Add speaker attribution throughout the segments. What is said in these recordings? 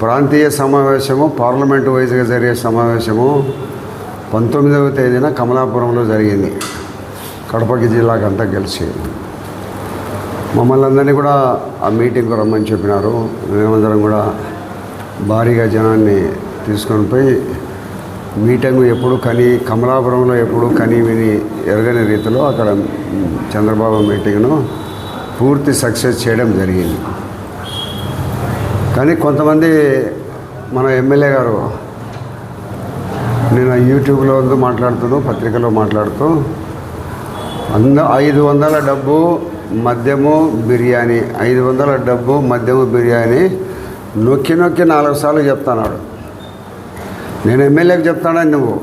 Speaker 1: ప్రాంతీయ సమావేశము పార్లమెంటు వైజ్గా జరిగే సమావేశము పంతొమ్మిదవ తేదీన కమలాపురంలో జరిగింది. కడపకి జిల్లాకు అంతా కలిసి మమ్మల్ని అందరినీ కూడా ఆ మీటింగ్కు రమ్మని చెప్పినారు. మేమందరం కూడా భారీగా జనాన్ని తీసుకొని పోయి మీటింగ్ ఎప్పుడు కని కమలాపురంలో ఎప్పుడు కని విని ఎరగని రీతిలో అక్కడ చంద్రబాబు మీటింగ్ను పూర్తి సక్సెస్ చేయడం జరిగింది. కానీ కొంతమంది మన ఎమ్మెల్యే గారు నేను యూట్యూబ్లో ఉందో మాట్లాడుతూ పత్రికలో మాట్లాడుతూ అంద ఐదు వందల డబ్బు మద్యము బిర్యానీ ఐదు వందల డబ్బు మద్యము బిర్యానీ నొక్కి నొక్కి నాలుగు సార్లు చెప్తాను నేను ఎమ్మెల్యేకి చెప్తానని నువ్వు?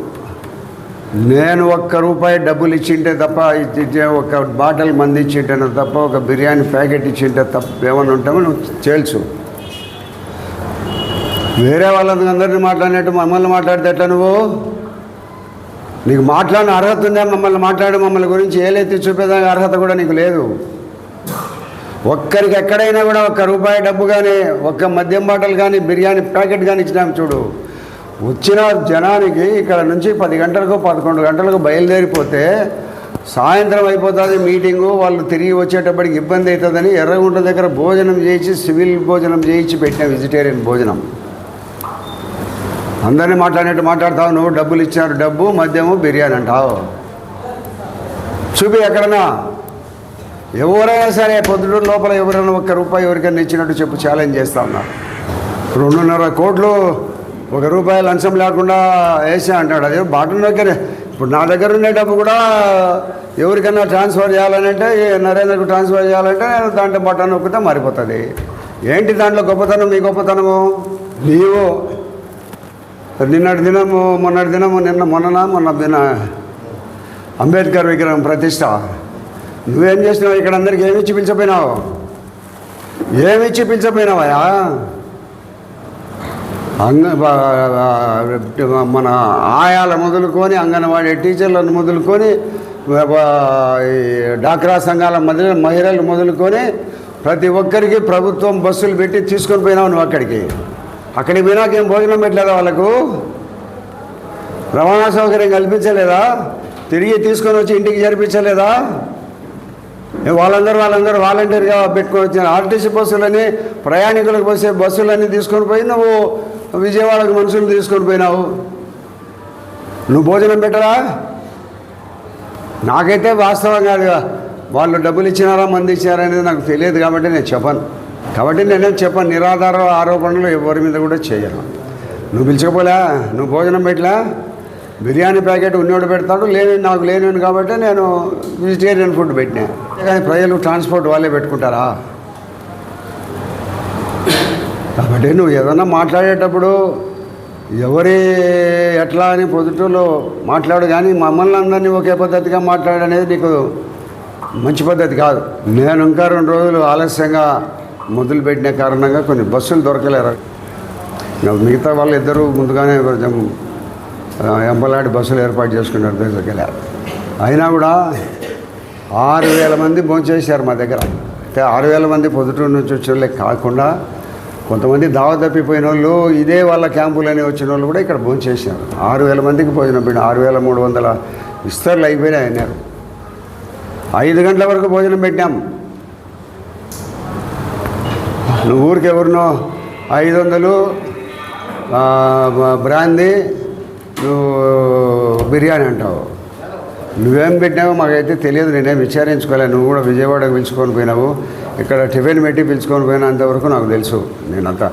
Speaker 1: నేను ఒక్క రూపాయి డబ్బులు ఇచ్చింటే తప్ప ఇచ్చి ఒక బాటిల్ మంది ఇచ్చింటే తప్ప ఒక బిర్యానీ ప్యాకెట్ ఇచ్చింటే తప్ప ఏమైనా ఉంటామో నువ్వు తేల్చు. వేరే వాళ్ళని అందరిని మాట్లాడినట్టు మమ్మల్ని మాట్లాడితే ఎట్లా నువ్వు? నీకు మాట్లాడిన అర్హత ఉందా? మమ్మల్ని మాట్లాడి మమ్మల్ని గురించి ఏలైతే చూపేదానికి అర్హత కూడా నీకు లేదు. ఒక్కరికి ఎక్కడైనా కూడా ఒక్క రూపాయి డబ్బు కానీ ఒక్క మద్యం బాటలు కానీ బిర్యానీ ప్యాకెట్ కానీ ఇచ్చినాం చూడు. వచ్చిన జనానికి ఇక్కడ నుంచి పది గంటలకు పదకొండు గంటలకు బయలుదేరిపోతే సాయంత్రం అయిపోతుంది మీటింగు వాళ్ళు తిరిగి వచ్చేటప్పటికి ఇబ్బంది అవుతుందని ఎర్రగుంట దగ్గర భోజనం చేయించి సివిల్ భోజనం చేయించి పెట్టిన వెజిటేరియన్ భోజనం. అందరినీ మాట్లాడినట్టు మాట్లాడతావు నువ్వు డబ్బులు ఇచ్చారు డబ్బు మద్యము బిర్యానీ అంటావు. చూపి ఎక్కడన్నా. ఎవరైనా సరే పొద్దుటూరు లోపల ఎవరైనా ఒక్క రూపాయి ఎవరికైనా ఇచ్చినట్టు చెప్పు ఛాలెంజ్ చేస్తా ఉన్నారు రెండున్నర కోట్లు ఒక రూపాయి లంచం లేకుండా వేసా అంటాడు. అదే బాటం దగ్గర ఇప్పుడు నా దగ్గర ఉండే డబ్బు కూడా ఎవరికైనా ట్రాన్స్ఫర్ చేయాలంటే ఏ నరేంద్రకు ట్రాన్స్ఫర్ చేయాలంటే నేను దాంట్లో బటన్ నొక్కితే మారిపోతుంది. ఏంటి దాంట్లో గొప్పతనం మీ గొప్పతనము? నీవు. నిన్నటి దినము మొన్నటి దినము నిన్న మొన్న మొన్న దిన అంబేద్కర్ విగ్రహం ప్రతిష్ట. నువ్వేం చేసినావు ఇక్కడ అందరికి ఏమిచ్చి పిలిచిపోయినావు ఏమిచ్చి పిలిచిపోయినావయా అంగ మన ఆయాల మొదలుకొని అంగన్వాడీ టీచర్లను మొదలుకొని డాక్రా సంఘాల మధ్య మహిళలు మొదలుకొని ప్రతి ఒక్కరికి ప్రభుత్వం బస్సులు పెట్టి తీసుకొని పోయినావు నువ్వు అక్కడికి. అక్కడికి పోయినాక ఏం భోజనం పెట్టలేదా వాళ్ళకు? రవాణా సౌకర్యం కల్పించలేదా? తిరిగి తీసుకొని వచ్చి ఇంటికి జరిపించలేదా? వాళ్ళందరూ వాళ్ళందరూ వాలంటీర్గా పెట్టుకొని వచ్చిన ఆర్టీసీ బస్సులని ప్రయాణికులకు పోసే బస్సులన్నీ తీసుకొని పోయి నువ్వు విజయవాడకు మనుషులు తీసుకొని పోయినావు? నువ్వు భోజనం పెట్టరా? నాకైతే వాస్తవం కాదు వాళ్ళు డబ్బులు ఇచ్చినారా మంది ఇచ్చినారా అనేది నాకు తెలియదు కాబట్టి నేను చెప్పను. కాబట్టి నేనేం చెప్పాను నిరాధార ఆరోపణలు ఎవరి మీద కూడా చేయను. నువ్వు పిలిచకపోలే నువ్వు భోజనం పెట్టలే? బిర్యానీ ప్యాకెట్ ఉన్నోడు పెడతాడు లేని నాకు లేని కాబట్టి నేను వెజిటేరియన్ ఫుడ్ పెట్టినా. కానీ ప్రజలు ట్రాన్స్పోర్ట్ వాళ్ళే పెట్టుకుంటారా? కాబట్టి నువ్వు ఏదన్నా మాట్లాడేటప్పుడు ఎవరి ఎట్లా అని పొద్దుటూలో మాట్లాడు కానీ మమ్మల్ని అందరినీ ఒకే పద్ధతిగా మాట్లాడనేది నీకు మంచి పద్ధతి కాదు. నేను ఇంకా రెండు రోజులు ఆలస్యంగా మొదలుపెట్టిన కారణంగా కొన్ని బస్సులు దొరకలేరు. మిగతా వాళ్ళు ఇద్దరు ముందుగానే కొంచెం ఎంపలాంటి బస్సులు ఏర్పాటు చేసుకున్నారు దొరకలేరు అయినా కూడా ఆరు వేల మంది భోంచేశారు మా దగ్గర. అయితే ఆరు వేల మంది పొద్దుటూరు నుంచి వచ్చిన కాకుండా కొంతమంది దావ తప్పిపోయిన వాళ్ళు ఇదే వాళ్ళ క్యాంపులని వచ్చిన వాళ్ళు కూడా ఇక్కడ భోంచేశారు. ఆరు వేల మందికి భోజనం పెట్టిన ఆరు వేల మూడు వందల ఇస్తర్లు అయిపోయినాయి అన్నారు. ఐదు గంటల వరకు భోజనం పెట్టాము నువ్వు ఊరికి ఎవరినో ఐదు వందలు బ్రాందీ నువ్వు బిర్యానీ అంటావు. నువ్వేం పెట్టినావో మాకైతే తెలియదు నేనేం విచారించుకోలే. నువ్వు కూడా విజయవాడకు పిలుచుకొని పోయినావు. ఇక్కడ టిఫిన్ పెట్టి పిలుచుకొని పోయినంతవరకు నాకు తెలుసు. నేనంతా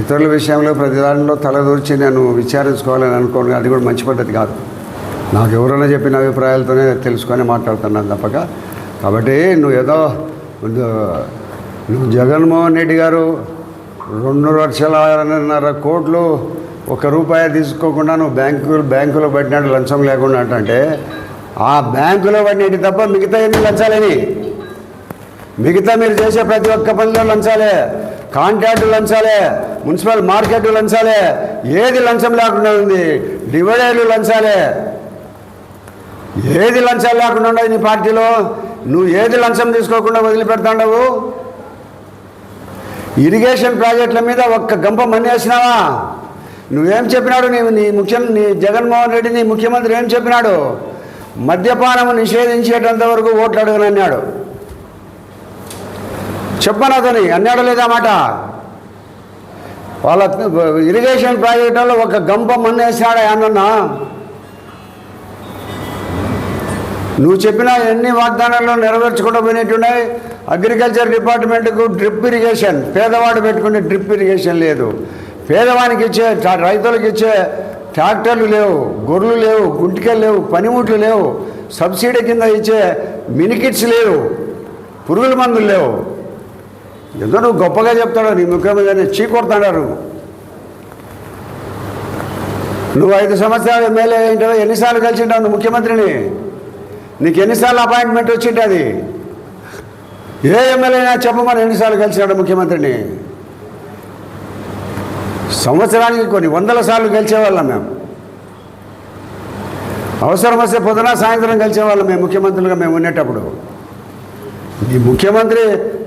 Speaker 1: ఇతరుల విషయంలో ప్రతి దానిలో తలదూర్చి నేను విచారించుకోవాలని అనుకోను అది కూడా మంచి పద్ధతి కాదు. నాకు ఎవరైనా చెప్పిన అభిప్రాయాలతోనే తెలుసుకొని మాట్లాడుతున్నాను తప్పక. కాబట్టి నువ్వు ఏదో జగన్మోహన్ రెడ్డి గారు రెండు లక్షలన్నర కోట్లు ఒక రూపాయి తీసుకోకుండా నువ్వు బ్యాంకు బ్యాంకులో పట్టినట్టు లంచం లేకుండా అంటే ఆ బ్యాంకులో పడినట్టు తప్ప మిగతా ఎన్ని లంచాలని మిగతా మీరు చేసే ప్రతి ఒక్క పనిలో లంచాలే కాంట్రాక్టు లంచాలే మున్సిపల్ మార్కెట్ లంచాలే ఏది లంచం లేకుండా ఉంది? డివైడర్లు లంచాలే. ఏది లంచాలు లేకుండా ఉండదు నీ పార్టీలో? నువ్వు ఏది లంచం తీసుకోకుండా వదిలిపెడతాండవు? ఇరిగేషన్ ప్రాజెక్టుల మీద ఒక్క గంప మన్నేసినావా నువ్వేం చెప్పినాడు నీ నీ ముఖ్యం నీ జగన్మోహన్ రెడ్డి నీ ముఖ్యమంత్రి ఏం చెప్పినాడు? మద్యపానము నిషేధించేటంత వరకు ఓట్లు అన్నాడు. చెప్పను అతని? అన్నాడు లేదా మాట? వాళ్ళ ఇరిగేషన్ ప్రాజెక్టులో ఒక గంప మన్నేసినాడు ఏమన్నా? నువ్వు చెప్పిన ఎన్ని వాగ్దానాలు నెరవేర్చుకోవడం పోయినట్టున్నాయి అగ్రికల్చర్ డిపార్ట్మెంట్కు డ్రిప్ ఇరిగేషన్. పేదవాడు పెట్టుకునే డ్రిప్ ఇరిగేషన్ లేదు. పేదవానికి ఇచ్చే రైతులకు ఇచ్చే ట్రాక్టర్లు లేవు గొర్రెలు లేవు గుంటికలు లేవు పనిముట్లు లేవు. సబ్సిడీ కింద ఇచ్చే మినికిట్స్ లేవు. పురుగుల మందులు లేవు. ఎంతో నువ్వు గొప్పగా చెప్తాడు నీ ముఖ్యమంత్రి చీకొడతాడారు నువ్వు ఐదు సంవత్సరాలు ఎమ్మెల్యే ఏంటో ఎన్నిసార్లు కలిసి ఉంటావు ముఖ్యమంత్రిని? నీకు ఎన్నిసార్లు అపాయింట్మెంట్ వచ్చింటది ఏ ఎమ్మెల్యే చెప్పమని ఎన్నిసార్లు కలిసినాడు ముఖ్యమంత్రిని? సంవత్సరానికి కొన్ని వందల సార్లు గెలిచేవాళ్ళం మేము. అవసరం వస్తే పొద్దున సాయంత్రం గెలిచేవాళ్ళం మేము ముఖ్యమంత్రులుగా మేము ఉండేటప్పుడు. ఈ ముఖ్యమంత్రి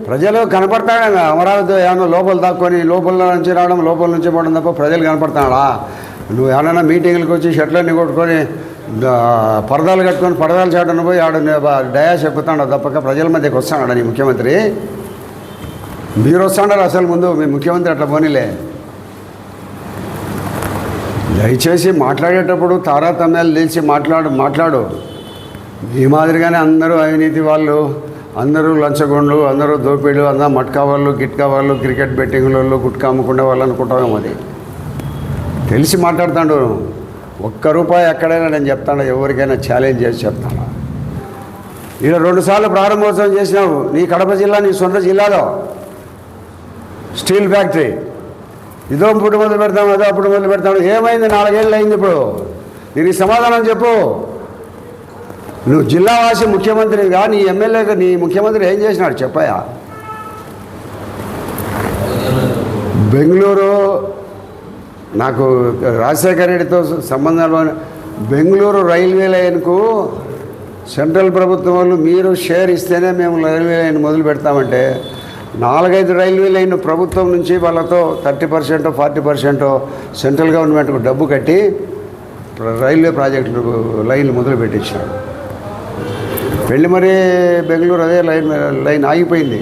Speaker 1: ప్రజలు కనపడతాడా అమరావతి ఏమన్నా లోపల దాక్కొని లోపల నుంచి రావడం లోపల నుంచి పోవడం తప్ప ప్రజలు కనపడతాడా? నువ్వు ఏమైనా మీటింగ్లకు వచ్చి షర్ట్లన్నీ కొట్టుకొని పరదాలు కట్టుకొని పరదాలు చేయడం పోయి ఆడ డయా ఎక్కుతాడు తప్పక. ప్రజల మధ్యకి వస్తాడు నీ ముఖ్యమంత్రి? మీరు వస్తాడారు అసలు ముందు మీ ముఖ్యమంత్రి అట్లా పోనీలే. దయచేసి మాట్లాడేటప్పుడు తారతమ్యాలు లేచి మాట్లాడు మాట్లాడు. ఈ మాదిరిగానే అందరూ అవినీతి వాళ్ళు అందరూ లంచగొండ్లు అందరూ దోపిడీలు అందరూ మట్కా వాళ్ళు గిట్కా వాళ్ళు క్రికెట్ బెట్టింగ్ వాళ్ళు గుట్కా అమ్ముకునే వాళ్ళు అనుకుంటాం అది. తెలిసి మాట్లాడుతాడు. ఒక్క రూపాయి ఎక్కడైనా నేను చెప్తాను ఎవరికైనా ఛాలెంజ్ చేసి చెప్తాను. ఈడ రెండుసార్లు ప్రారంభోత్సవం చేసినావు నీ కడప జిల్లా నీ సొంత జిల్లాలో. Steel factory. ఇదో ఇప్పుడు మొదలు పెడతాం అదో అప్పుడు మొదలు పెడతాము ఏమైంది? నాలుగేళ్ళు అయింది ఇప్పుడు. దీనికి సమాధానం చెప్పు. నువ్వు జిల్లావాసి ముఖ్యమంత్రిగా నీ ఎమ్మెల్యేగా నీ ముఖ్యమంత్రి ఏం చేసినాడు? చెప్పాయా. బెంగళూరు నాకు రాజశేఖర రెడ్డితో సంబంధాలు బెంగళూరు రైల్వే లైన్కు సెంట్రల్ ప్రభుత్వం వాళ్ళు మీరు షేర్ ఇస్తేనే మేము రైల్వే లైన్ మొదలు పెడతామంటే నాలుగైదు రైల్వే లైన్ ప్రభుత్వం నుంచి వాళ్ళతో thirty percent forty percent central గవర్నమెంట్కు డబ్బు కట్టి రైల్వే ప్రాజెక్టు లైన్లు మొదలు పెట్టించాడు వెళ్ళి మరీ బెంగళూరు అదే లైన్ లైన్ ఆగిపోయింది.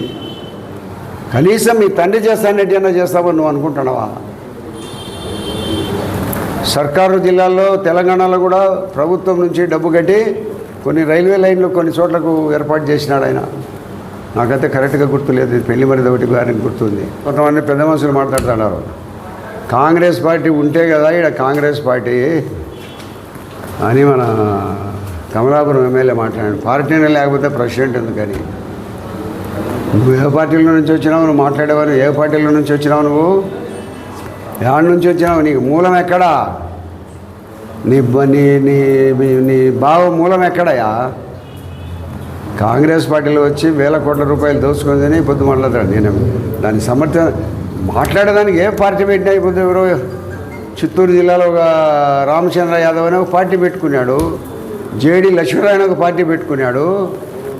Speaker 1: కనీసం మీ తండ్రి చేస్తానంటే ఏమైనా చేస్తావని నువ్వు అనుకుంటున్నావా? సర్కారు జిల్లాల్లో తెలంగాణలో కూడా ప్రభుత్వం నుంచి డబ్బు కట్టి కొన్ని రైల్వే లైన్లు కొన్ని చోట్లకు ఏర్పాటు చేసినాడు ఆయన. నాకైతే కరెక్ట్గా గుర్తులేదు ఇది పెళ్ళి మరి ఒకటి గారికి గుర్తుంది. కొంతమంది పెద్ద మనుషులు మాట్లాడుతున్నారు. కాంగ్రెస్ పార్టీ ఉంటే కదా ఇక్కడ కాంగ్రెస్ పార్టీ. అని మన కమలాపురం ఎమ్మెల్యే మాట్లాడాడు. పార్టీనే లేకపోతే ప్రెసిడెంట్ ఎందుకని? నువ్వు ఏ పార్టీలో నుంచి వచ్చినావు? నువ్వు మాట్లాడేవారు ఏ పార్టీలో నుంచి వచ్చినావు నువ్వు? ఎక్కడి నుంచి వచ్చావు నీకు మూలం ఎక్కడా? నీ నీ నీ నీ- నీ బావ మూలం ఎక్కడయా కాంగ్రెస్ పార్టీలో వచ్చి వేల కోట్ల రూపాయలు దోచుకుందని పొద్దు మాట్లాడతాడు. నేను దాని సమర్థ మాట్లాడేదానికి ఏ పార్టీ పెట్టినా ఇప్పుడు ఎవరో చిత్తూరు జిల్లాలో ఒక రామచంద్ర యాదవ్ అనే ఒక పార్టీ పెట్టుకున్నాడు. జేడి లక్ష్మీనారాయణ ఒక పార్టీ పెట్టుకున్నాడు.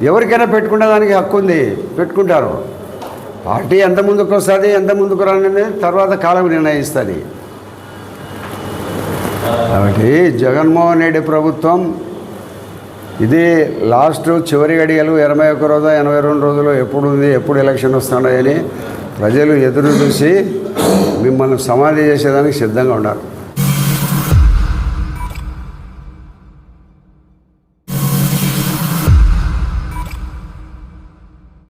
Speaker 1: ఎవరికైనా పెట్టుకునే దానికి హక్కు ఉంది. పెట్టుకుంటారు. పార్టీ ఎంత ముందుకు వస్తుంది ఎంత ముందుకు రాని తర్వాత కాలం నిర్ణయిస్తుంది. కాబట్టి జగన్మోహన్ రెడ్డి ప్రభుత్వం ఇది లాస్ట్ చివరి గడియలు ఇరవై ఒక్క రోజు ఎనభై రెండు రోజులు ఎప్పుడు ఉంది ఎప్పుడు ఎలక్షన్ వస్తున్నాయని ప్రజలు ఎదురు చూసి మిమ్మల్ని సమాధి చేసేదానికి సిద్ధంగా ఉన్నారు.